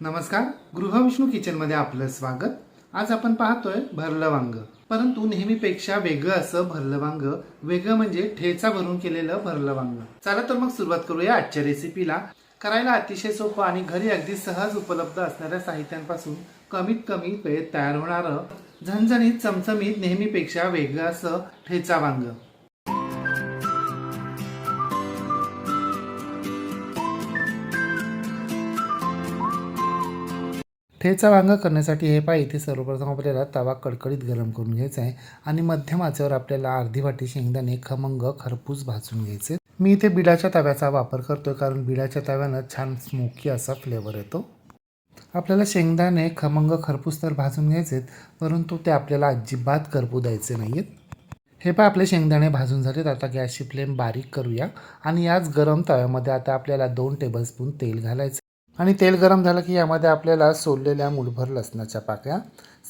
नमस्कार गृहविष्णू किचनमध्ये आपलं स्वागत. आज आपण पाहतोय भरलं वांग परंतु नेहमीपेक्षा वेगळं असं भरलं वांग वेगळं म्हणजे ठेचा भरून केलेलं भरलं वांग चला तर मग सुरुवात करूया आजच्या रेसिपीला करायला अतिशय सोपं आणि घरी अगदी सहज उपलब्ध असणाऱ्या साहित्यांपासून कमीत कमी वेळेत तयार होणारं झणझणीत चमचमीत नेहमीपेक्षा वेगळं असं ठेचा वांग. ठेचा वांग करण्यासाठी हे पाय इथे सर्वप्रथम आपल्याला तवा कडकडीत गरम करून घ्यायचा आहे आणि मध्यम आचेवर आपल्याला अर्धी वाटी शेंगदाणे खमंग खरपूस भाजून घ्यायचे. मी इथे बिडाच्या तव्याचा वापर करतोय कारण बिडाच्या तव्यानं छान स्मोकी असा फ्लेवर येतो. आपल्याला शेंगदाणे खमंग खरपूस तर भाजून घ्यायचेत परंतु ते आपल्याला अजिबात करपू द्यायचे नाहीत हे पहा आपले शेंगदाणे भाजून झालेत. आता गॅसची फ्लेम बारीक करूया आणि याच गरम तव्यामध्ये आता आपल्याला दोन टेबलस्पून तेल घालायचं आणि तेल गरम झालं की यामध्ये आपल्याला सोललेल्या मुठभर लसणाच्या पाकळ्या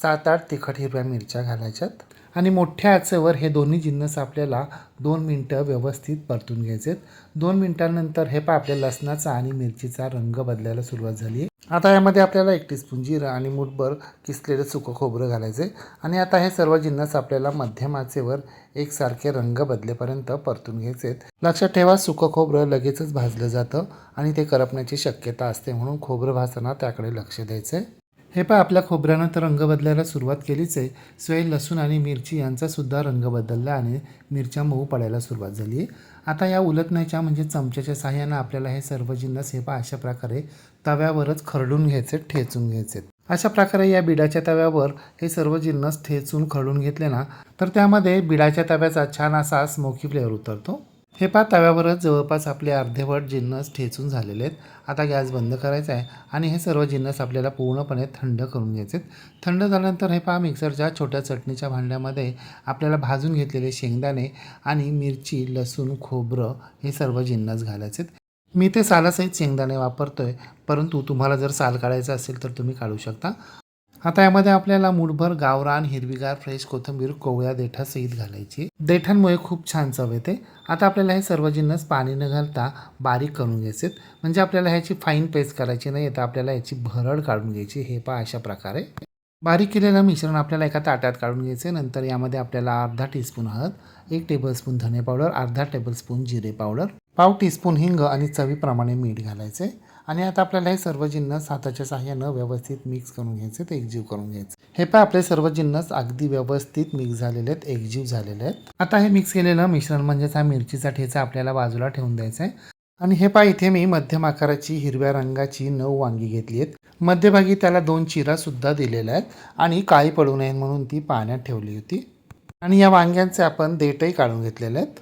सात आठ तिखट हिरव्या मिरच्या घालायच्यात आणि मोठ्या आचेवर हे दोन्ही जिन्नस आपल्याला दोन मिनटं व्यवस्थित परतून घ्यायचेत. दोन मिनटांनंतर हे पा आपल्या लसणाचा आणि मिरचीचा रंग बदलायला सुरुवात झाली आहे. आता यामध्ये आपल्याला एक टीस्पून जिरं आणि मुठभर किसलेलं सुकं खोबरं घालायचं आहे आणि आता हे सर्व जिन्नस आपल्याला मध्यम आचेवर एकसारखे रंग बदलेपर्यंत परतून घ्यायचे आहेत लक्षात ठेवा सुकं खोबरं लगेचच भाजलं जातं आणि ते करपण्याची शक्यता असते म्हणून खोबरं भाजताना त्याकडे लक्ष द्यायचं आहे हे पहा आपल्या खोबऱ्यानं तर रंग बदलायला सुरुवात केलीच आहे. शिवाय लसूण आणि मिरची यांचासुद्धा रंग बदलला आणि मिरच्या मऊ पडायला सुरुवात झाली आहे. आता या उलटण्याच्या म्हणजे चमच्याच्या साह्यानं आपल्याला हे सर्व जिन्नस हे पहा अशा प्रकारे तव्यावरच खरडून घ्यायचे ठेचून घ्यायचे अशा प्रकारे या बिडाच्या तव्यावर हे सर्व जिन्नस ठेचून खरडून घेतले ना तर त्यामध्ये बिडाच्या तव्याचा छान असा स्मोकी फ्लेवर उतरतो. हे पहा तव्यावरच जवळपास आपले अर्धेवट जिन्नस ठेचून झालेले आहेत आता गॅस बंद करायचा आहे आणि हे सर्व जिन्नस आपल्याला पूर्णपणे थंड करून घ्यायचे आहेत. थंड झाल्यानंतर हे पहा मिक्सरच्या छोट्या चटणीच्या भांड्यामध्ये आपल्याला भाजून घेतलेले शेंगदाणे आणि मिरची लसूण खोबरं हे सर्व जिन्नस घालायचे आहेत. मी ते सालासहित शेंगदाणे वापरतो आहे परंतु तुम्हाला जर साल काढायचं असेल तर तुम्ही काढू शकता आता यामध्ये आपल्याला मुठभर गावरान हिरवीगार फ्रेश कोथिंबीर कोवळ्या देठा सहित घालायची. देठांमुळे खूप छान चव येते. आता आपल्याला हे सर्व जिन्नस पाणी न घालता बारीक करून घ्यायचे म्हणजे आपल्याला ह्याची फाईन पेस्ट करायची नाही तर आपल्याला याची भरड काढून घ्यायची. हे पहा अशा प्रकारे. बारीक केलेलं मिश्रण आपल्याला एका ताट्यात काढून घ्यायचे नंतर यामध्ये आपल्याला अर्धा टीस्पून हळद एक टेबलस्पून धने पावडर अर्धा टेबलस्पून जिरे पावडर पाव टीस्पून हिंग आणि चवीप्रमाणे मीठ घालायचे आणि आता आपल्याला हे सर्व जिन्नस हाताच्या साह्यानं व्यवस्थित मिक्स करून घ्यायचे ते एकजीव करून घ्यायचे हे पण आपले सर्व जिन्नस अगदी व्यवस्थित मिक्स झालेले आहेत एकजीव झालेले आहेत. आता हे मिक्स केलेलं मिश्रण म्हणजेच हा मिरचीचा ठेचा आपल्याला बाजूला ठेवून द्यायचा आहे. आणि हे पहा इथे मी मध्यम आकाराची हिरव्या रंगाची नऊ वांगी घेतली आहेत. मध्यभागी त्याला दोन चिरा सुद्धा दिलेल्या आहेत आणि काळी पडू नये म्हणून ती पाण्यात ठेवली होती. आणि या वांग्यांचे आपण देठही काढून घेतलेले आहेत.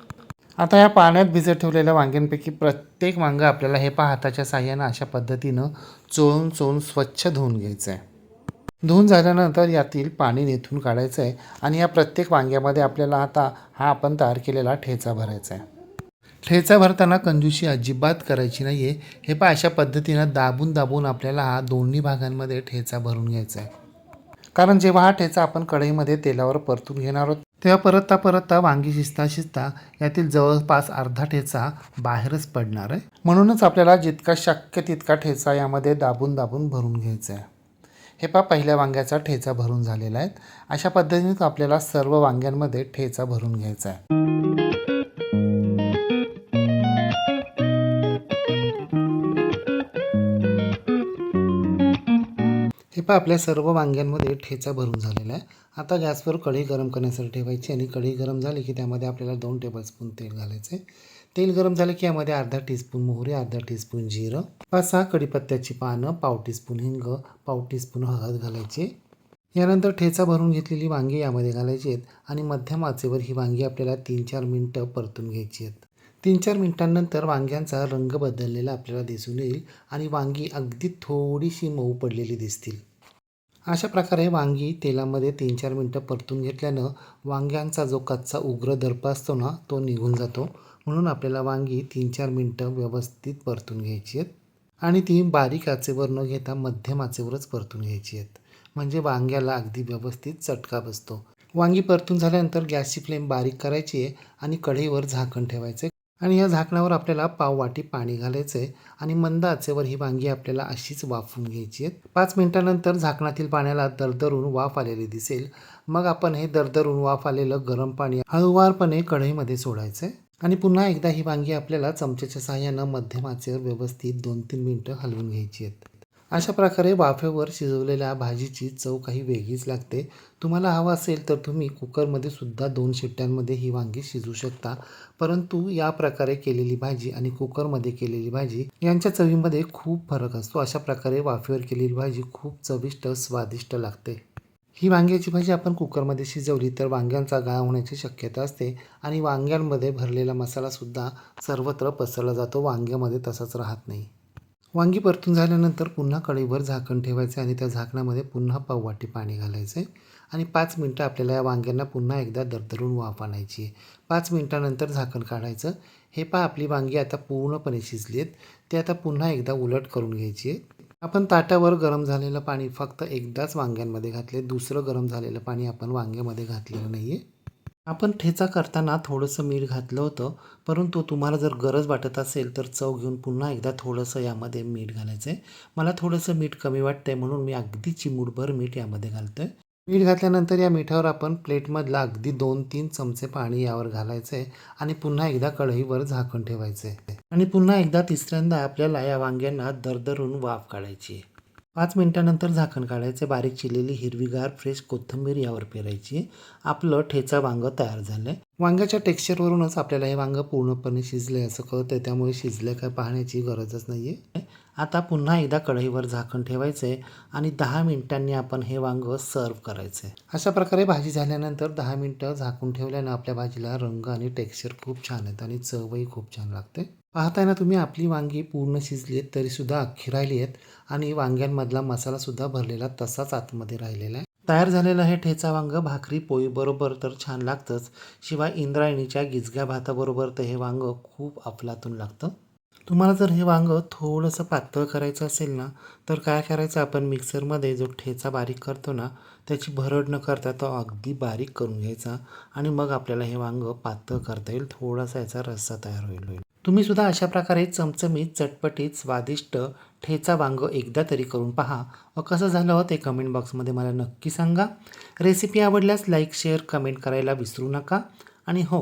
आता या पाण्यात भिजत ठेवलेल्या वांग्यांपैकी प्रत्येक वांगं आपल्याला हे पहा हाताच्या साह्यानं अशा पद्धतीनं चोळून चोळून स्वच्छ धुवून घ्यायचं आहे धुवून झाल्यानंतर यातील पाणी निथून काढायचं आहे आणि या प्रत्येक वांग्यामध्ये आपल्याला आता हा आपण तयार केलेला ठेचा भरायचा आहे ठेचा भरताना कंजूशी अजिबात करायची नाही आहे हे पहा अशा पद्धतीनं दाबून दाबून आपल्याला हा दोन्ही भागांमध्ये ठेचा भरून घ्यायचा आहे कारण जेव्हा हा ठेचा आपण कढईमध्ये तेलावर परतून घेणार आहोत तेव्हा परतता परतता वांगी शिजता शिजता यातील जवळपास अर्धा ठेचा बाहेरच पडणार आहे. म्हणूनच आपल्याला जितका शक्य तितका ठेचा यामध्ये दाबून दाबून भरून घ्यायचा आहे. हे पहा पहिल्या वांग्याचा ठेचा भरून झालेला आहे. अशा पद्धतीने आपल्याला सर्व वांग्यांमध्ये ठेचा भरून घ्यायचा आहे. हे पहा आपल्या सर्व वांग्यांमध्ये ठेचा भरून झालेला आहे. आता गॅसवर कढी गरम करण्यासाठी ठेवायची आणि कढी गरम झाली की त्यामध्ये आपल्याला दोन टेबलस्पून तेल घालायचं आहे. तेल गरम झालं की यामध्ये अर्धा टीस्पून मोहरी अर्धा टीस्पून जिरं पाच सहा कढीपत्त्याची पानं पाव टीस्पून हिंग पाव टीस्पून हळद घालायची यानंतर ठेचा भरून घेतलेली वांगी यामध्ये घालायची आहेत आणि मध्यम आचेवर ही वांगी आपल्याला तीन चार मिनटं परतून घ्यायची आहेत. तीन चार मिनटांनंतर वांग्यांचा रंग बदललेला आपल्याला दिसून येईल आणि वांगी अगदी थोडीशी मऊ पडलेली दिसतील. अशा प्रकारे वांगी तेलामध्ये तीन चार मिनटं परतून घेतल्यानं वांग्यांचा जो कच्चा उग्र दर्प असतो ना तो निघून जातो. म्हणून आपल्याला वांगी तीन चार मिनटं व्यवस्थित परतून घ्यायची आहेत. आणि ती बारीक आचेवर न घेता मध्यम आचेवरच परतून घ्यायची आहेत. म्हणजे वांग्याला अगदी व्यवस्थित चटका बसतो. वांगी परतून झाल्यानंतर गॅसची फ्लेम बारीक करायची आहे आणि कढईवर झाकण ठेवायचं आहे आणि या झाकणावर आपल्याला पाववाटी पाणी घालायचं आहे आणि मंद आचेवर ही वांगी आपल्याला अशीच वाफवून घ्यायची आहेत. पाच मिनटानंतर झाकणातील पाण्याला दरदरून वाफ आलेली दिसेल. मग आपण हे दरदरून वाफ आलेलं गरम पाणी हळूवारपणे कढईमध्ये सोडायचं आहे आणि पुन्हा एकदा ही वांगी आपल्याला चमच्याच्या सहाय्यानं मध्यम आचेवर व्यवस्थित दोन तीन मिनटं हलवून घ्यायची आहेत. अशा प्रकारे वाफेवर शिजवलेल्या भाजीची चव काही वेगळीच लागते. तुम्हाला हवं असेल तर तुम्ही कुकरमध्ये सुद्धा दोन शिट्ट्यांमध्ये ही वांगी शिजवू शकता. परंतु या प्रकारे केलेली भाजी आणि कुकरमध्ये केलेली भाजी यांच्या चवीमध्ये खूप फरक असतो. अशा प्रकारे वाफेवर केलेली भाजी खूप चविष्ट स्वादिष्ट लागते. ही वांग्याची भाजी आपण कुकरमध्ये शिजवली तर वांग्यांचा गाळ होण्याची शक्यता असते आणि वांग्यांमध्ये भरलेला मसालासुद्धा सर्वत्र पसरला जातो. वांग्यामध्ये तसाच राहत नाही. वांगी परतून झाल्यानंतर पुन्हा कढईवर झाकण ठेवायचं आणि त्या झाकणामध्ये पुन्हा पाववाटी पाणी घालायचं. आणि पाच मिनटं आपल्याला या वांग्यांना पुन्हा एकदा दरदरून वाफ आणायची आहे. पाच मिनटानंतर झाकण काढायचं. हे पहा आपली वांगी आता पूर्णपणे शिजली आहेत. ते आता पुन्हा एकदा उलट करून घ्यायची आहे आपण ताटावर गरम झालेलं पाणी फक्त एकदाच वांग्यांमध्ये घातले दुसरं गरम झालेलं पाणी आपण वांग्यामध्ये घातलेलं नाही आहे आपण ठेचा करताना थोडंसं मीठ घातलं होतं परंतु तुम्हाला जर गरज वाटत असेल तर चव घेऊन पुन्हा एकदा थोडंसं यामध्ये मीठ घालायचं आहे मला थोडंसं मीठ कमी वाटतं आहे म्हणून मी अगदी चिमूटभर मीठ यामध्ये घालतो आहे मीठ घातल्यानंतर या मिठावर आपण प्लेटमधला अगदी दोन तीन चमचे पाणी यावर घालायचं आहे आणि पुन्हा एकदा कढईवर झाकण ठेवायचं आहे आणि पुन्हा एकदा तिसऱ्यांदा आपल्याला या वांग्यांना दरदरून वाफ काढायची आहे. पाच मिनटानंतर झाकण काढायचे बारीक चिरलेली हिरवीगार फ्रेश कोथिंबीर यावर पेरायची. आपलं ठेचा वांगं तयार झालं आहे वांग्याच्या टेक्स्चरवरूनच आपल्याला हे वांगं पूर्णपणे शिजलं आहे असं कळतं त्यामुळे शिजलं काय पाहण्याची गरजच नाही आहे आता पुन्हा एकदा कढईवर झाकण ठेवायचे आणि दहा मिनिटांनी आपण हे वांगं सर्व करायचे. अशा प्रकारे भाजी झाल्यानंतर दहा मिनटं झाकून ठेवल्यानं आपल्या भाजीला रंग आणि टेक्स्चर खूप छान आहेत आणि चवही खूप छान लागते. पाहताय ना तुम्ही आपली वांगी पूर्ण शिजली आहेत तरीसुद्धा अख्खी राहिली आहेत आणि वांग्यांमधला मसालासुद्धा भरलेला तसाच आतमध्ये राहिलेला आहे. तयार झालेलं हे ठेचा वांग भाकरी पोळीबरोबर तर छान लागतंच. शिवाय इंद्रायणीच्या गिजग्या भाताबरोबर तर हे वांग खूप अफलातून लागतं. तुम्हाला जर हे वांग थोडंसं पातळ करायचं असेल ना तर काय करायचं आपण मिक्सरमध्ये जो ठेचा बारीक करतो ना त्याची भरड न करता तो अगदी बारीक करून घ्यायचा आणि मग आपल्याला हे वांग पातळ करता येईल. थोडासा याचा रस्सा तयार होईल. होईल तुम्हीसुद्धा अशा प्रकारे चमचमीत चटपटीत स्वादिष्ट ठेचा वांग एकदा तरी करून पहा. व कसं झालं हो ते कमेंट बॉक्समध्ये मला नक्की सांगा. रेसिपी आवडल्यास लाईक शेअर कमेंट करायला विसरू नका. आणि हो